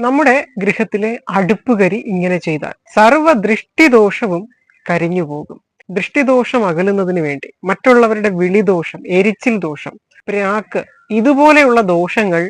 നമ്മുടെ ഗൃഹത്തിലെ അടുപ്പുകരി ഇങ്ങനെ ചെയ്താൽ സർവ ദൃഷ്ടിദോഷവും കരിഞ്ഞു പോകും. ദൃഷ്ടിദോഷം അകലുന്നതിന് വേണ്ടി മറ്റുള്ളവരുടെ വിളിദോഷം എരിച്ചിൽ ദോഷം പ്രാക്ക് ഇതുപോലെയുള്ള ദോഷങ്ങൾ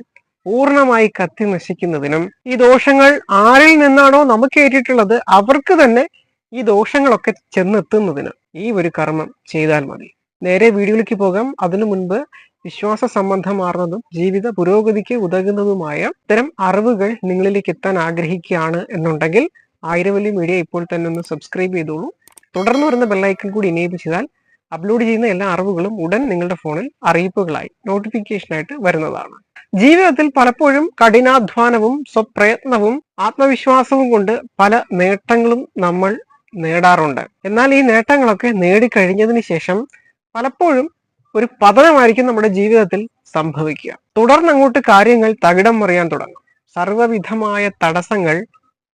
പൂർണമായി കത്തി നശിക്കുന്നതിനും ഈ ദോഷങ്ങൾ ആരിൽ നിന്നാണോ നമുക്ക് ഏറ്റിട്ടുള്ളത് അവർക്ക് തന്നെ ഈ ദോഷങ്ങളൊക്കെ ചെന്നെത്തുന്നതിനും ഈ ഒരു കർമ്മം ചെയ്താൽ മതി. നേരെ വീഡിയോയിലേക്ക് പോകാം. അതിനു മുൻപ് വിശ്വാസ സംബന്ധമാർന്നതും ജീവിത പുരോഗതിക്ക് ഉതകുന്നതുമായ ഇത്തരം അറിവുകൾ നിങ്ങളിലേക്ക് എത്താൻ ആഗ്രഹിക്കുകയാണ് എന്നുണ്ടെങ്കിൽ ആയിരവല്ലി മീഡിയ ഇപ്പോൾ തന്നെ ഒന്ന് സബ്സ്ക്രൈബ് ചെയ്തോളൂ. തുടർന്ന് വരുന്ന ബെല്ലൈക്കൺ കൂടി ഇനേബിൾ ചെയ്താൽ അപ്ലോഡ് ചെയ്യുന്ന എല്ലാ അറിവുകളും ഉടൻ നിങ്ങളുടെ ഫോണിൽ അറിയിപ്പുകളായി നോട്ടിഫിക്കേഷനായിട്ട് വരുന്നതാണ്. ജീവിതത്തിൽ പലപ്പോഴും കഠിനാധ്വാനവും സ്വപ്രയത്നവും ആത്മവിശ്വാസവും കൊണ്ട് പല നേട്ടങ്ങളും നമ്മൾ നേടാറുണ്ട്. എന്നാൽ ഈ നേട്ടങ്ങളൊക്കെ നേടിക്കഴിഞ്ഞതിന് ശേഷം പലപ്പോഴും ഒരു പതനമായിരിക്കും നമ്മുടെ ജീവിതത്തിൽ സംഭവിക്കുക. തുടർന്ന് അങ്ങോട്ട് കാര്യങ്ങൾ തകിടം മറിയാൻ തുടങ്ങും. സർവവിധമായ തടസ്സങ്ങൾ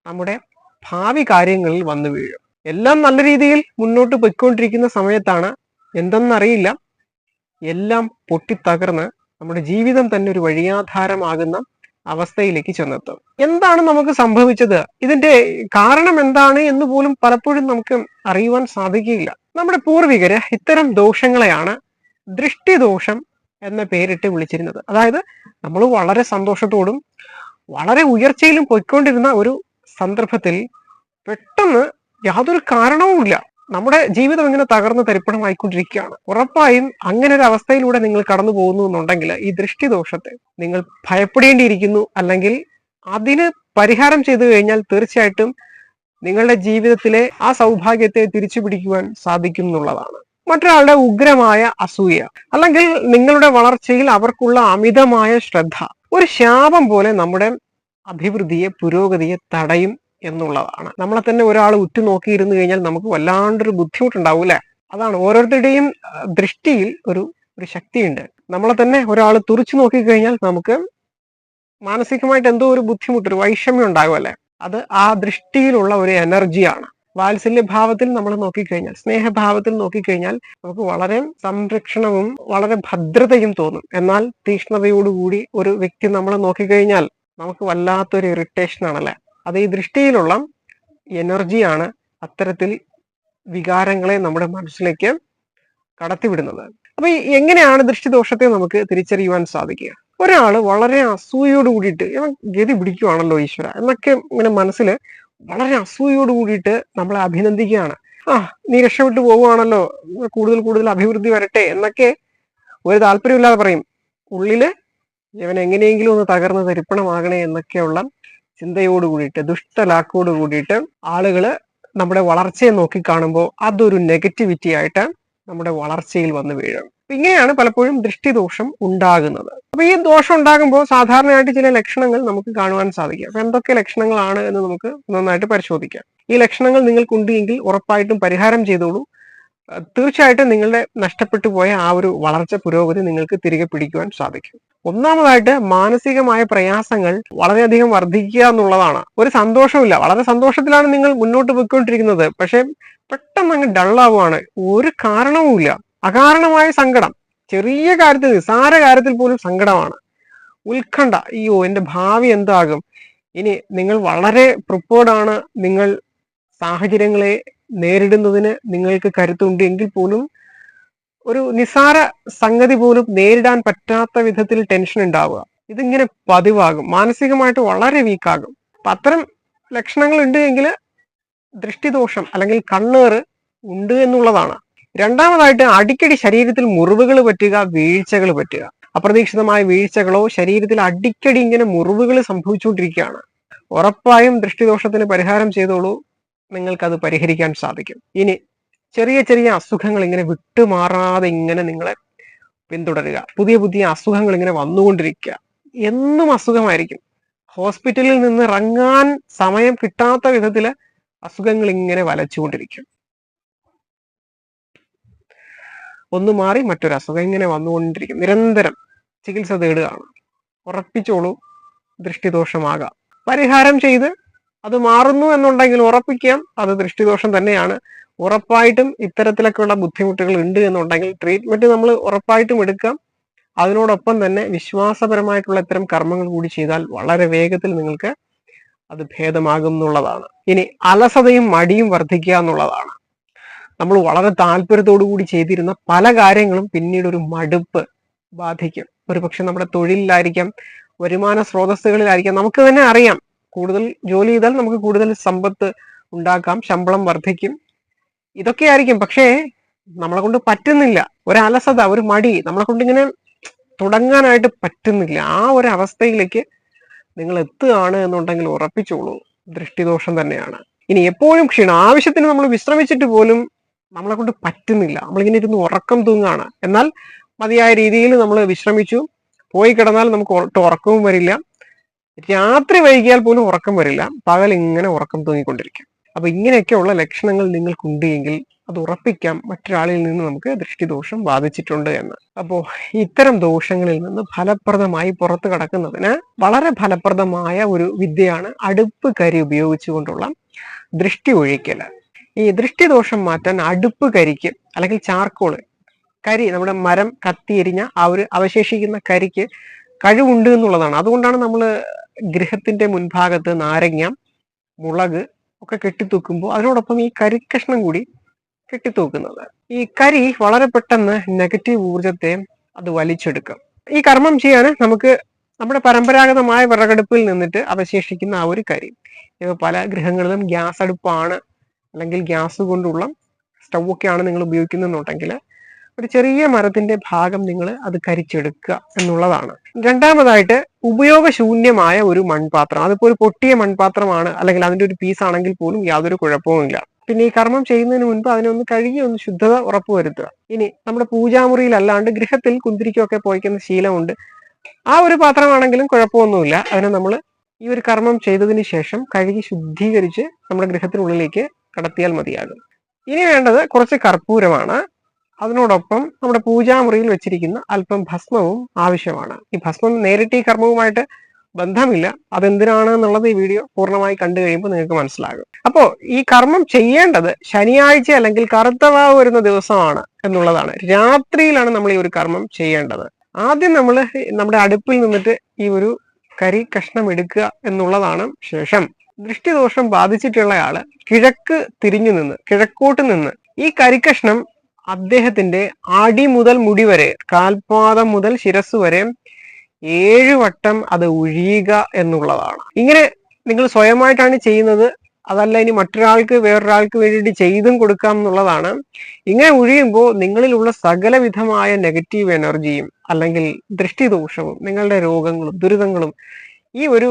നമ്മുടെ ഭാവി കാര്യങ്ങളിൽ വന്നു വീഴും. എല്ലാം നല്ല രീതിയിൽ മുന്നോട്ട് പൊയ്ക്കൊണ്ടിരിക്കുന്ന സമയത്താണ് എന്തെന്നറിയില്ല. എല്ലാം പൊട്ടിത്തകർന്ന് നമ്മുടെ ജീവിതം തന്നെ ഒരു വഴിയാധാരമാകുന്ന അവസ്ഥയിലേക്ക് ചെന്നെത്തും. എന്താണ് നമുക്ക് സംഭവിച്ചത്? ഇതിന്റെ കാരണം എന്താണ് എന്ന് പോലും പലപ്പോഴും നമുക്ക് അറിയുവാൻ സാധിക്കുകയില്ല നമ്മുടെ പൂർവികര് ഇത്തരം ദോഷങ്ങളെയാണ് ദൃഷ്ടിദോഷം എന്ന പേരിട്ട് വിളിച്ചിരുന്നത്. അതായത് നമ്മൾ വളരെ സന്തോഷത്തോടും വളരെ ഉയർച്ചയിലും പോയിക്കൊണ്ടിരുന്ന ഒരു സന്ദർഭത്തിൽ പെട്ടെന്ന് യാതൊരു കാരണവുമില്ല നമ്മുടെ ജീവിതം ഇങ്ങനെ തകർന്ന് തരിപ്പണമായിക്കൊണ്ടിരിക്കുകയാണ്. ഉറപ്പായും അങ്ങനെ ഒരു അവസ്ഥയിലൂടെ നിങ്ങൾ കടന്നു പോകുന്നു എന്നുണ്ടെങ്കിൽ ഈ ദൃഷ്ടിദോഷത്തെ നിങ്ങൾ ഭയപ്പെടേണ്ടിയിരിക്കുന്നു അല്ലെങ്കിൽ അതിന് പരിഹാരം ചെയ്തു കഴിഞ്ഞാൽ തീർച്ചയായിട്ടും നിങ്ങളുടെ ജീവിതത്തിലെ ആ സൗഭാഗ്യത്തെ തിരിച്ചു പിടിക്കുവാൻ സാധിക്കും എന്നുള്ളതാണ്. മറ്റൊരാളുടെ ഉഗ്രമായ അസൂയ അല്ലെങ്കിൽ നിങ്ങളുടെ വളർച്ചയിൽ അവർക്കുള്ള അമിതമായ ശ്രദ്ധ ഒരു ശാപം പോലെ നമ്മുടെ അഭിവൃദ്ധിയെ പുരോഗതിയെ തടയും എന്നുള്ളതാണ്. നമ്മളെ തന്നെ ഒരാൾ ഉറ്റുനോക്കിയിരുന്നു കഴിഞ്ഞാൽ നമുക്ക് വല്ലാണ്ടൊരു ബുദ്ധിമുട്ടുണ്ടാവും അതാണ് ഓരോരുത്തരുടെയും ദൃഷ്ടിയിൽ ഒരു ഒരു ശക്തിയുണ്ട്. നമ്മളെ തന്നെ ഒരാൾ തുറച്ചു നോക്കിക്കഴിഞ്ഞാൽ നമുക്ക് മാനസികമായിട്ട് എന്തോ ഒരു ബുദ്ധിമുട്ട് ഒരു വൈഷമ്യം ഉണ്ടാകും അല്ലെ? അത് ആ ദൃഷ്ടിയിലുള്ള ഒരു എനർജിയാണ്. വാത്സല്യ ഭാവത്തിൽ നമ്മൾ നോക്കിക്കഴിഞ്ഞാൽ സ്നേഹഭാവത്തിൽ നോക്കിക്കഴിഞ്ഞാൽ നമുക്ക് വളരെ സംരക്ഷണവും വളരെ ഭദ്രതയും തോന്നും. എന്നാൽ തീക്ഷ്ണതയോടുകൂടി ഒരു വ്യക്തി നമ്മളെ നോക്കിക്കഴിഞ്ഞാൽ നമുക്ക് വല്ലാത്തൊരു ഇറിറ്റേഷൻ ആണല്ലേ? അത് ഈ ദൃഷ്ടിയിലുള്ള എനർജിയാണ് അത്തരത്തിൽ വികാരങ്ങളെ നമ്മുടെ മനസ്സിലേക്ക് കടത്തിവിടുന്നത്. അപ്പൊ എങ്ങനെയാണ് ദൃഷ്ടിദോഷത്തെ നമുക്ക് തിരിച്ചറിയുവാൻ സാധിക്കുക? ഒരാൾ വളരെ അസൂയോട് കൂടിയിട്ട് ഗതി പിടിക്കുവാണല്ലോ ഈശ്വര എന്നൊക്കെ ഇങ്ങനെ മനസ്സിൽ വളരെ അസൂയോട് കൂടിയിട്ട് നമ്മളെ അഭിനന്ദിക്കുകയാണ്. ആ നീ രക്ഷപ്പെട്ടു പോവുകയാണല്ലോ. കൂടുതൽ കൂടുതൽ അഭിവൃദ്ധി വരട്ടെ എന്നൊക്കെ ഒരു താല്പര്യമില്ലാതെ പറയും. ഉള്ളിൽ ഇവൻ എങ്ങനെയെങ്കിലും ഒന്ന് തകർന്ന് തരിപ്പണമാകണേ എന്നൊക്കെയുള്ള ചിന്തയോട് കൂടിയിട്ട് ദുഷ്ടലാക്കോട് കൂടിയിട്ട് ആളുകൾ നമ്മുടെ വളർച്ചയെ നോക്കി കാണുമ്പോൾ അതൊരു നെഗറ്റിവിറ്റി ആയിട്ട് നമ്മുടെ വളർച്ചയിൽ വന്ന് വീഴണം. ഇങ്ങനെയാണ് പലപ്പോഴും ദൃഷ്ടിദോഷം ഉണ്ടാകുന്നത്. അപ്പൊ ഈ ദോഷം ഉണ്ടാകുമ്പോൾ സാധാരണയായിട്ട് ചില ലക്ഷണങ്ങൾ നമുക്ക് കാണുവാൻ സാധിക്കും. അപ്പൊ എന്തൊക്കെ ലക്ഷണങ്ങളാണ് എന്ന് നമുക്ക് നന്നായിട്ട് പരിശോധിക്കാം. ഈ ലക്ഷണങ്ങൾ നിങ്ങൾക്കുണ്ട് എങ്കിൽ ഉറപ്പായിട്ടും പരിഹാരം ചെയ്തോളൂ. തീർച്ചയായിട്ടും നിങ്ങളുടെ നഷ്ടപ്പെട്ടു പോയ ആ ഒരു വളർച്ച പുരോഗതി നിങ്ങൾക്ക് തിരികെ പിടിക്കുവാൻ സാധിക്കും. ഒന്നാമതായിട്ട് മാനസികമായ പ്രയാസങ്ങൾ വളരെയധികം വർദ്ധിക്കുക എന്നുള്ളതാണ്. ഒരു സന്തോഷമില്ല വളരെ സന്തോഷത്തിലാണ് നിങ്ങൾ മുന്നോട്ട് പോയിക്കൊണ്ടിരിക്കുന്നത്. പക്ഷെ പെട്ടെന്ന് അങ്ങ് ഡള്ളാവുകയാണ് ഒരു കാരണവുമില്ല. അകാരണമായ സങ്കടം. ചെറിയ കാര്യത്തിൽ നിസാര കാര്യത്തിൽ പോലും സങ്കടമാണ്. ഉത്കണ്ഠ. അയ്യോ എന്റെ ഭാവി എന്താകും? ഇനി നിങ്ങൾ വളരെ പ്രിപ്പേർഡാണ് നിങ്ങൾ സാഹചര്യങ്ങളെ നേരിടുന്നതിന് നിങ്ങൾക്ക് കരുത്തുണ്ട് എങ്കിൽ പോലും ഒരു നിസാര സംഗതി പോലും നേരിടാൻ പറ്റാത്ത വിധത്തിൽ ടെൻഷൻ ഉണ്ടാവുക. ഇതിങ്ങനെ പതിവാകും. മാനസികമായിട്ട് വളരെ വീക്കാകും അപ്പൊ അത്തരം ലക്ഷണങ്ങൾ ഉണ്ട് എങ്കിൽ ദൃഷ്ടിദോഷം അല്ലെങ്കിൽ കണ്ണേറ് ഉണ്ട് എന്നുള്ളതാണ്. രണ്ടാമതായിട്ട് അടിക്കടി ശരീരത്തിൽ മുറിവുകൾ പറ്റുക വീഴ്ചകൾ പറ്റുക. അപ്രതീക്ഷിതമായ വീഴ്ചകളോ ശരീരത്തിൽ അടിക്കടി ഇങ്ങനെ മുറിവുകൾ സംഭവിച്ചുകൊണ്ടിരിക്കുകയാണ്. ഉറപ്പായും ദൃഷ്ടിദോഷത്തിന് പരിഹാരം ചെയ്തോളൂ. നിങ്ങൾക്കത് പരിഹരിക്കാൻ സാധിക്കും. ഇനി ചെറിയ ചെറിയ അസുഖങ്ങൾ ഇങ്ങനെ വിട്ടുമാറാതെ ഇങ്ങനെ നിങ്ങളെ പിന്തുടരുക. പുതിയ പുതിയ അസുഖങ്ങൾ ഇങ്ങനെ വന്നുകൊണ്ടിരിക്കുക. എന്നും അസുഖമായിരിക്കും. ഹോസ്പിറ്റലിൽ നിന്ന് ഇറങ്ങാൻ സമയം കിട്ടാത്ത വിധത്തിൽ അസുഖങ്ങൾ ഇങ്ങനെ വലച്ചുകൊണ്ടിരിക്കും. ഒന്ന് മാറി മറ്റൊരു അസുഖം ഇങ്ങനെ വന്നുകൊണ്ടിരിക്കും. നിരന്തരം ചികിത്സ തേടുകയാണ്. ഉറപ്പിച്ചോളൂ ദൃഷ്ടിദോഷമാകാം. പരിഹാരം ചെയ്ത് അത് മാറുന്നു എന്നുണ്ടെങ്കിൽ ഉറപ്പിക്കാം. അത് ദൃഷ്ടിദോഷം തന്നെയാണ്. ഉറപ്പായിട്ടും ഇത്തരത്തിലൊക്കെയുള്ള ബുദ്ധിമുട്ടുകൾ ഉണ്ട് എന്നുണ്ടെങ്കിൽ ട്രീറ്റ്മെന്റ് നമ്മൾ ഉറപ്പായിട്ടും എടുക്കാം. അതിനോടൊപ്പം തന്നെ വിശ്വാസപരമായിട്ടുള്ള ഇത്തരം കർമ്മങ്ങൾ കൂടി ചെയ്താൽ വളരെ വേഗത്തിൽ നിങ്ങൾക്ക് അത് ഭേദമാകും എന്നുള്ളതാണ്. ഇനി അലസതയും മടിയും വർദ്ധിക്കുക എന്നുള്ളതാണ്. നമ്മൾ വളരെ താല്പര്യത്തോടു കൂടി ചെയ്തിരുന്ന പല കാര്യങ്ങളും പിന്നീട് ഒരു മടുപ്പ് ബാധിക്കും. ഒരുപക്ഷെ നമ്മുടെ തൊഴിലിലായിരിക്കാം വരുമാന സ്രോതസ്സുകളിലായിരിക്കാം നമുക്ക് തന്നെ അറിയാം. കൂടുതൽ ജോലി ചെയ്താൽ നമുക്ക് കൂടുതൽ സമ്പത്ത് ഉണ്ടാക്കാം ശമ്പളം വർദ്ധിക്കും. ഇതൊക്കെ ആയിരിക്കും പക്ഷേ നമ്മളെ കൊണ്ട് പറ്റുന്നില്ല. ഒരു അലസത ഒരു മടി നമ്മളെ കൊണ്ട് ഇങ്ങനെ തുടങ്ങാനായിട്ട് പറ്റുന്നില്ല. ആ ഒരു അവസ്ഥയിലേക്ക് നിങ്ങൾ എത്തുകയാണ് എന്നുണ്ടെങ്കിൽ ഉറപ്പിച്ചോളൂ. ദൃഷ്ടിദോഷം തന്നെയാണ്. ഇനി എപ്പോഴും ക്ഷീണം ആവശ്യത്തിന് നമ്മൾ വിശ്രമിച്ചിട്ട് പോലും നമ്മളെ കൊണ്ട് പറ്റുന്നില്ല. നമ്മളിങ്ങനെ ഇരുന്ന് ഉറക്കം തൂങ്ങാണ്. എന്നാൽ മതിയായ രീതിയിൽ നമ്മൾ വിശ്രമിച്ചു. പോയി കിടന്നാൽ നമുക്ക് ഉറക്കവും വരില്ല. രാത്രി വൈകിയാൽ പോലും ഉറക്കം വരില്ല. പകൽ ഇങ്ങനെ ഉറക്കം തൂങ്ങിക്കൊണ്ടിരിക്കും. അപ്പൊ ഇങ്ങനെയൊക്കെയുള്ള ലക്ഷണങ്ങൾ നിങ്ങൾക്കുണ്ട് എങ്കിൽ അത് ഉറപ്പിക്കാം. മറ്റൊരാളിൽ നിന്ന് നമുക്ക് ദൃഷ്ടിദോഷം ബാധിച്ചിട്ടുണ്ട് എന്ന്. അപ്പോൾ ഇത്തരം ദോഷങ്ങളിൽ നിന്ന് ഫലപ്രദമായി പുറത്തു കടക്കുന്നതിന് വളരെ ഫലപ്രദമായ ഒരു വിദ്യയാണ് അടുപ്പ് കരി ഉപയോഗിച്ചുകൊണ്ടുള്ള ദൃഷ്ടി ഒഴിക്കൽ ഈ ദൃഷ്ടിദോഷം മാറ്റാൻ അടുപ്പ് കരിക്ക് അല്ലെങ്കിൽ ചാർക്കോൾ കരി നമ്മുടെ മരം കത്തിയെരിഞ്ഞ ആ ഒരു അവശേഷിക്കുന്ന കരിക്ക് കഴിവുണ്ട് എന്നുള്ളതാണ്. അതുകൊണ്ടാണ് നമ്മൾ ഗൃഹത്തിന്റെ മുൻഭാഗത്ത് നാരങ്ങ മുളക് ഒക്കെ കെട്ടിത്തൂക്കുമ്പോൾ അതിനോടൊപ്പം ഈ കരിക്കഷ്ണം കൂടി കെട്ടിത്തൂക്കുന്നത്. ഈ കരി വളരെ പെട്ടെന്ന് നെഗറ്റീവ് ഊർജത്തെ അത് വലിച്ചെടുക്കും. ഈ കർമ്മം ചെയ്യാൻ നമുക്ക് നമ്മുടെ പരമ്പരാഗതമായ വിറകടുപ്പിൽ നിന്നിട്ട് അവശേഷിക്കുന്ന ആ ഒരു കരി. പല ഗൃഹങ്ങളിലും ഗ്യാസ് അടുപ്പാണ് അല്ലെങ്കിൽ ഗ്യാസ് കൊണ്ടുള്ള സ്റ്റൗ ഒക്കെയാണ് നിങ്ങൾ ഉപയോഗിക്കുന്നുണ്ടെങ്കിൽ ഒരു ചെറിയ മരത്തിന്റെ ഭാഗം നിങ്ങൾ അത് കരിച്ചെടുക്കുക എന്നുള്ളതാണ്. രണ്ടാമതായിട്ട് ഉപയോഗശൂന്യമായ ഒരു മൺപാത്രം. അതിപ്പോ ഒരു പൊട്ടിയ മൺപാത്രമാണ് അല്ലെങ്കിൽ അതിന്റെ ഒരു പീസ് ആണെങ്കിൽ പോലും യാതൊരു കുഴപ്പവുമില്ല പിന്നെ ഈ കർമ്മം ചെയ്യുന്നതിന് മുൻപ് അതിനൊന്ന് കഴുകി ഒന്ന് ശുദ്ധത ഉറപ്പുവരുത്തുക. ഇനി നമ്മുടെ പൂജാമുറിയിൽ അല്ലാണ്ട് ഗൃഹത്തിൽ കുന്തിരിക്കൊക്കെ പോയിക്കുന്ന ശീലമുണ്ട്. ആ ഒരു പാത്രമാണെങ്കിലും കുഴപ്പമൊന്നുമില്ല. അതിനെ നമ്മൾ ഈ ഒരു കർമ്മം ചെയ്തതിന് ശേഷം കഴുകി ശുദ്ധീകരിച്ച് നമ്മുടെ ഗൃഹത്തിനുള്ളിലേക്ക് കടത്തിയാൽ മതിയാകും. ഇനി വേണ്ടത് കുറച്ച് കർപ്പൂരമാണ്. അതിനോടൊപ്പം നമ്മുടെ പൂജാമുറിയിൽ വെച്ചിരിക്കുന്ന അല്പം ഭസ്മവും ആവശ്യമാണ്. ഈ ഭസ്മം നേരിട്ട് ഈ കർമ്മവുമായിട്ട് ബന്ധമില്ല. അതെന്തിനാണ് എന്നുള്ളത് ഈ വീഡിയോ പൂർണമായി കണ്ടു കഴിയുമ്പോൾ നിങ്ങൾക്ക് മനസ്സിലാകും. അപ്പോൾ ഈ കർമ്മം ചെയ്യേണ്ടത് ശനിയാഴ്ച അല്ലെങ്കിൽ കറുത്തവാവ് വരുന്ന ദിവസമാണ് എന്നുള്ളതാണ്. രാത്രിയിലാണ് നമ്മൾ ഈ ഒരു കർമ്മം ചെയ്യേണ്ടത്. ആദ്യം നമ്മൾ നമ്മുടെ അടുപ്പിൽ നിന്നിട്ട് ഈ ഒരു കരി കഷ്ണം എടുക്കുക എന്നുള്ളതാണ് ശേഷം. ദൃഷ്ടിദോഷം ബാധിച്ചിട്ടുള്ള ആൾ കിഴക്ക് തിരിഞ്ഞു നിന്ന് കിഴക്കോട്ട് നിന്ന് ഈ കരിക്കഷ്ണം അദ്ദേഹത്തിന്റെ അടി മുതൽ മുടി വരെ കാൽപാദം മുതൽ ശിരസ് വരെ ഏഴ് വട്ടം അത് ഒഴിയുക എന്നുള്ളതാണ്. ഇങ്ങനെ നിങ്ങൾ സ്വയമായിട്ടാണ് ചെയ്യുന്നത് അതല്ല ഇനി മറ്റൊരാൾക്ക് വേറൊരാൾക്ക് വേണ്ടിയിട്ട് ചെയ്തും കൊടുക്കാം എന്നുള്ളതാണ്. ഇങ്ങനെ ഒഴിയുമ്പോൾ നിങ്ങളിലുള്ള സകലവിധമായ നെഗറ്റീവ് എനർജിയും അല്ലെങ്കിൽ ദൃഷ്ടിദോഷവും നിങ്ങളുടെ രോഗങ്ങളും ദുരിതങ്ങളും ഈ ഒരു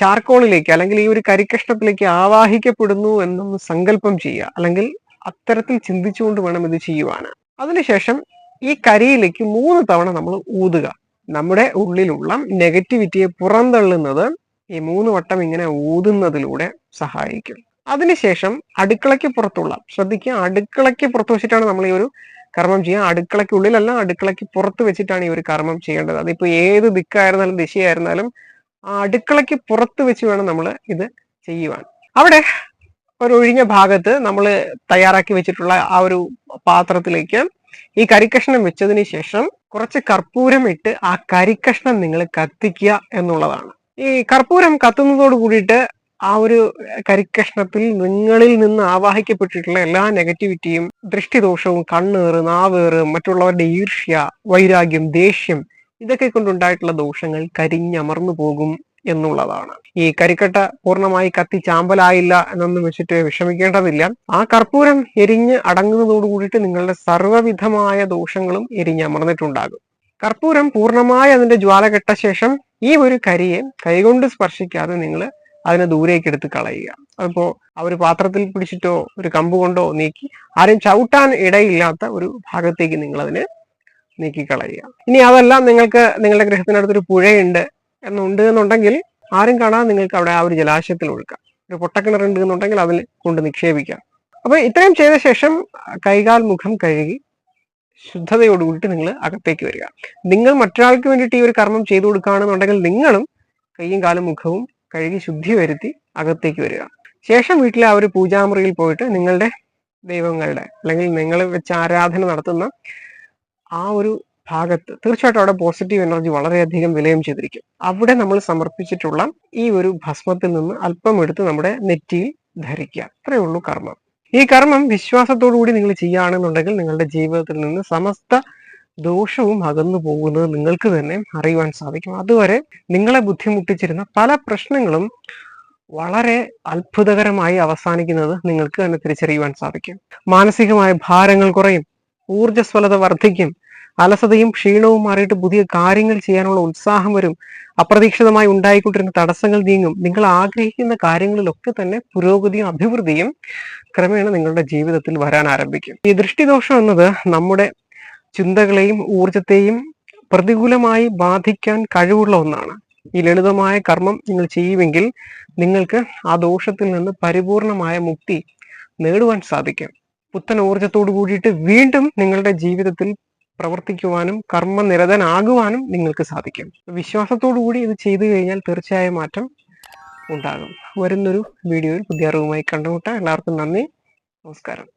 ചാർക്കോളിലേക്ക് അല്ലെങ്കിൽ ഈ ഒരു കരിക്കഷ്ണത്തിലേക്ക് ആവാഹിക്കപ്പെടുന്നു എന്നൊന്ന് സങ്കല്പം ചെയ്യുക. അല്ലെങ്കിൽ അത്തരത്തിൽ ചിന്തിച്ചുകൊണ്ട് വേണം ഇത് ചെയ്യുവാന് അതിനുശേഷം ഈ കരിയിലേക്ക് മൂന്ന് തവണ നമ്മൾ ഊതുക. നമ്മുടെ ഉള്ളിലുള്ള നെഗറ്റിവിറ്റിയെ പുറന്തള്ളുന്നത് ഈ മൂന്ന് വട്ടം ഇങ്ങനെ ഊതുന്നതിലൂടെ സഹായിക്കും. അതിനുശേഷം അടുക്കളയ്ക്ക് പുറത്തുള്ള ശ്രദ്ധിക്കുക അടുക്കളയ്ക്ക് പുറത്ത് വെച്ചിട്ടാണ് നമ്മൾ ഈ ഒരു കർമ്മം ചെയ്യുക. അടുക്കളയ്ക്കുള്ളിലല്ല അടുക്കളയ്ക്ക് പുറത്ത് വെച്ചിട്ടാണ് ഈ ഒരു കർമ്മം ചെയ്യേണ്ടത്. അതിപ്പോ ഏത് ദിക്കായിരുന്നാലും ദിശയായിരുന്നാലും ആ അടുക്കളയ്ക്ക് പുറത്ത് വെച്ച് വേണം നമ്മൾ ഇത് ചെയ്യുവാൻ. അവിടെ ഒരു ഒഴിഞ്ഞ ഭാഗത്ത് നമ്മൾ തയ്യാറാക്കി വെച്ചിട്ടുള്ള ആ ഒരു പാത്രത്തിലേക്ക് ഈ കരിക്കഷ്ണം വെച്ചതിന് ശേഷം കുറച്ച് കർപ്പൂരം ഇട്ട് ആ കരിക്കഷ്ണം നിങ്ങൾ കത്തിക്കുക എന്നുള്ളതാണ്. ഈ കർപ്പൂരം കത്തുന്നതോട് കൂടിയിട്ട് ആ ഒരു കരിക്കഷ്ണത്തിൽ നിങ്ങളിൽ നിന്ന് ആവാഹിക്കപ്പെട്ടിട്ടുള്ള എല്ലാ നെഗറ്റിവിറ്റിയും ദൃഷ്ടിദോഷവും കണ്ണേറ് നാവേറ് മറ്റുള്ളവരുടെ ഈർഷ്യ വൈരാഗ്യം ദേഷ്യം ഇതൊക്കെ കൊണ്ടുണ്ടായിട്ടുള്ള ദോഷങ്ങൾ കരിഞ്ഞമർന്നു പോകും എന്നുള്ളതാണ്. ഈ കരിക്കട്ട പൂർണമായി കത്തി ചാമ്പലായില്ല എന്നൊന്നും വെച്ചിട്ട് വിഷമിക്കേണ്ടതില്ല. ആ കർപ്പൂരം എരിഞ്ഞ് അടങ്ങുന്നതോടു കൂടിയിട്ട് നിങ്ങളുടെ സർവവിധമായ ദോഷങ്ങളും എരിഞ്ഞമർന്നിട്ടുണ്ടാകും കർപ്പൂരം പൂർണമായി അതിന്റെ ജ്വാല കെട്ട ശേഷം ഈ ഒരു കരിയെ കൈകൊണ്ട് സ്പർശിക്കാതെ നിങ്ങൾ അതിനെ ദൂരേക്ക് എടുത്ത് കളയുക. അപ്പോൾ ആ ഒരു പാത്രത്തിൽ പിടിച്ചിട്ടോ ഒരു കമ്പ് കൊണ്ടോ നീക്കി ആരും ചവിട്ടാൻ ഇടയില്ലാത്ത ഒരു ഭാഗത്തേക്ക് നിങ്ങൾ അതിനെ നീക്കിക്കളയുക ഇനി അതല്ല നിങ്ങൾക്ക് നിങ്ങളുടെ ഗൃഹത്തിനടുത്തൊരു പുഴയുണ്ട്. എന്നുണ്ട് എന്നുണ്ടെങ്കിൽ ആരും കാണാതെ നിങ്ങൾക്ക് അവിടെ ആ ഒരു ജലാശയത്തിൽ ഒഴുക്കാം. ഒരു പൊട്ടക്കിണറുണ്ട് എന്നുണ്ടെങ്കിൽ അതിൽ കൊണ്ട് നിക്ഷേപിക്കാം. അപ്പൊ ഇത്രയും ചെയ്ത ശേഷം കൈകാൽ മുഖം കഴുകി ശുദ്ധതയോടുകൂടിയിട്ട് നിങ്ങൾ അകത്തേക്ക് വരിക. നിങ്ങൾ മറ്റൊരാൾക്ക് വേണ്ടിയിട്ട് ഈ ഒരു കർമ്മം ചെയ്തു കൊടുക്കുകയാണെന്നുണ്ടെങ്കിൽ നിങ്ങളും കൈയും കാലും മുഖവും കഴുകി ശുദ്ധി വരുത്തി അകത്തേക്ക് വരിക. ശേഷം വീട്ടിലെ ആ ഒരു പൂജാമുറിയിൽ പോയിട്ട് നിങ്ങളുടെ ദൈവങ്ങളുടെ അല്ലെങ്കിൽ നിങ്ങൾ വെച്ച് ആരാധന നടത്തുന്ന ആ ഒരു ഭാഗത്ത് തീർച്ചയായിട്ടും അവിടെ പോസിറ്റീവ് എനർജി വളരെയധികം വിലയം ചെയ്തിരിക്കും. അവിടെ നമ്മൾ സമർപ്പിച്ചിട്ടുള്ള ഈ ഒരു ഭസ്മത്തിൽ നിന്ന് അല്പം എടുത്ത് നമ്മുടെ നെറ്റിയിൽ ധരിക്കുക. അത്രയേ ഉള്ളൂ കർമ്മം. ഈ കർമ്മം വിശ്വാസത്തോടുകൂടി നിങ്ങൾ ചെയ്യുകയാണെന്നുണ്ടെങ്കിൽ നിങ്ങളുടെ ജീവിതത്തിൽ നിന്ന് സമസ്ത ദോഷവും അകന്നു പോകുന്നത് നിങ്ങൾക്ക് തന്നെ അറിയുവാൻ സാധിക്കും. അതുവരെ നിങ്ങളെ ബുദ്ധിമുട്ടിച്ചിരുന്ന പല പ്രശ്നങ്ങളും വളരെ അത്ഭുതകരമായി അവസാനിക്കുന്നത് നിങ്ങൾക്ക് തന്നെ തിരിച്ചറിയുവാൻ സാധിക്കും. മാനസികമായ ഭാരങ്ങൾ കുറയും. ഊർജസ്വലത വർദ്ധിക്കും. അലസതയും ക്ഷീണവും മാറിയിട്ട് പുതിയ കാര്യങ്ങൾ ചെയ്യാനുള്ള ഉത്സാഹം വരും. അപ്രതീക്ഷിതമായി ഉണ്ടായിക്കൊണ്ടിരുന്ന തടസ്സങ്ങൾ നീങ്ങും. നിങ്ങൾ ആഗ്രഹിക്കുന്ന കാര്യങ്ങളിലൊക്കെ തന്നെ പുരോഗതിയും അഭിവൃദ്ധിയും ക്രമേണ നിങ്ങളുടെ ജീവിതത്തിൽ വരാൻ ആരംഭിക്കും. ഈ ദൃഷ്ടിദോഷം എന്നത് നമ്മുടെ ചിന്തകളെയും ഊർജത്തെയും പ്രതികൂലമായി ബാധിക്കാൻ കഴിവുള്ള ഒന്നാണ്. ഈ ലളിതമായ കർമ്മം നിങ്ങൾ ചെയ്യുമെങ്കിൽ നിങ്ങൾക്ക് ആ ദോഷത്തിൽ നിന്ന് പരിപൂർണമായ മുക്തി നേടുവാൻ സാധിക്കും. പുത്തൻ ഊർജത്തോടു കൂടിയിട്ട് വീണ്ടും നിങ്ങളുടെ ജീവിതത്തിൽ പ്രവർത്തിക്കുവാനും കർമ്മനിരതനാകുവാനും നിങ്ങൾക്ക് സാധിക്കും. വിശ്വാസത്തോടു കൂടി ഇത് ചെയ്തു കഴിഞ്ഞാൽ തീർച്ചയായും മാറ്റം ഉണ്ടാകും. വരുന്നൊരു വീഡിയോയിൽ പുതിയ അറിവുമായി കണ്ടുമുട്ടാം എല്ലാവർക്കും നന്ദി. നമസ്കാരം.